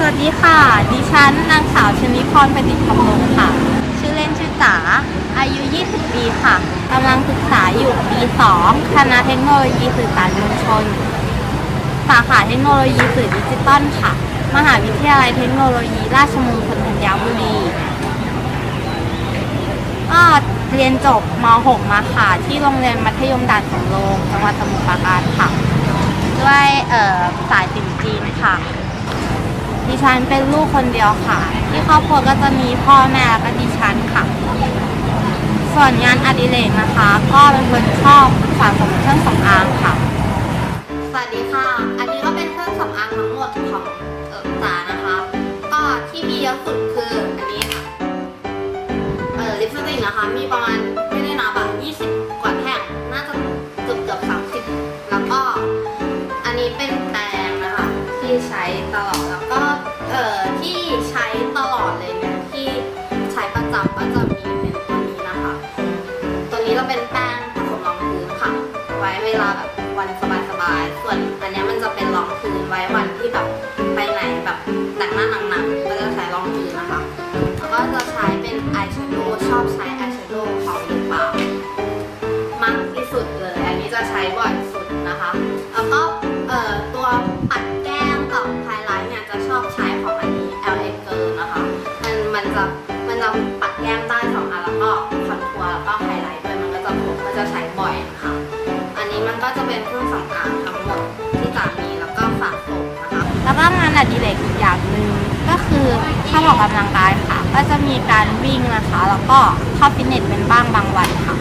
สวัสดีค่ะ ดิฉันนางสาวชนิพรปฏิธรรมรงค์ค่ะ ชื่อเล่นชื่อจ๋า อายุ 20 ปีค่ะ กำลังศึกษาอยู่ปี2คณะเทคโนโลยีสื่อสารมวลชน สาขาเทคโนโลยีสื่อดิจิตอลค่ะ มหาวิทยาลัยเทคโนโลยี ราชมงคลธัญบุรีก็เรียนจบม .6 มาค่ะ ที่โรงเรียนมัธยมด่านสำโรงจังหวัดสมุทรปราการค่ะ ด้วยสายสินจีนค่ะ ดิฉันเป็นลูกคนเดียวค่ะ ที่ครอบครัวก็จะมีพ่อแม่แล้วก็ดิฉันค่ะ ส่วนงานอดิเรกนะคะ ก็เป็นคนชอบสะสมเครื่องสำอางค่ะ สวัสดีค่ะ อันนี้ก็เป็นเครื่องสำอางทั้งหมดของเอิบตานะคะ ก็ที่มีเยอะสุดคืออันนี้ค่ะ เออลิปสติกนะคะ มีประมาณ ที่ใช้ตลอดแล้วก็เอ่อที่ใช้ตลอดเลยเนี่ยที่ใช้ประจำก็จะมีเป็นตัวนี้นะคะ ตัวนี้ก็เป็นแป้งผสมรองพื้นค่ะ ไว้เวลาแบบวันสบายๆส่วนอันนี้มันจะเป็นรองพื้นไว้วันที่แบบไปไหนแบบแต่งหน้าหนักๆก็จะใช้รองพื้นนะคะแล้วก็จะใช้เป็นอายแชโดว์ชอบใช้อายแชโดว์ของหรือเปล่ามากที่สุดเลย อันนี้จะใช้บ่อย ตัวแล้วก็ไฮไลท์ด้วยมันก็จะผมก็จะใช้บ่อยนะคะอันนี้มันก็จะเป็นเครื่องสำอางทั้งหมดที่สามีแล้วก็ฝากผมนะคะแล้วก็งานอดิเรกอีกอย่างหนึ่งก็คือถ้าออกกำลังกายค่ะ ก็จะมีการวิ่งนะคะ แล้วก็เข้าฟิตเนสเป็นบ้างบางวันค่ะ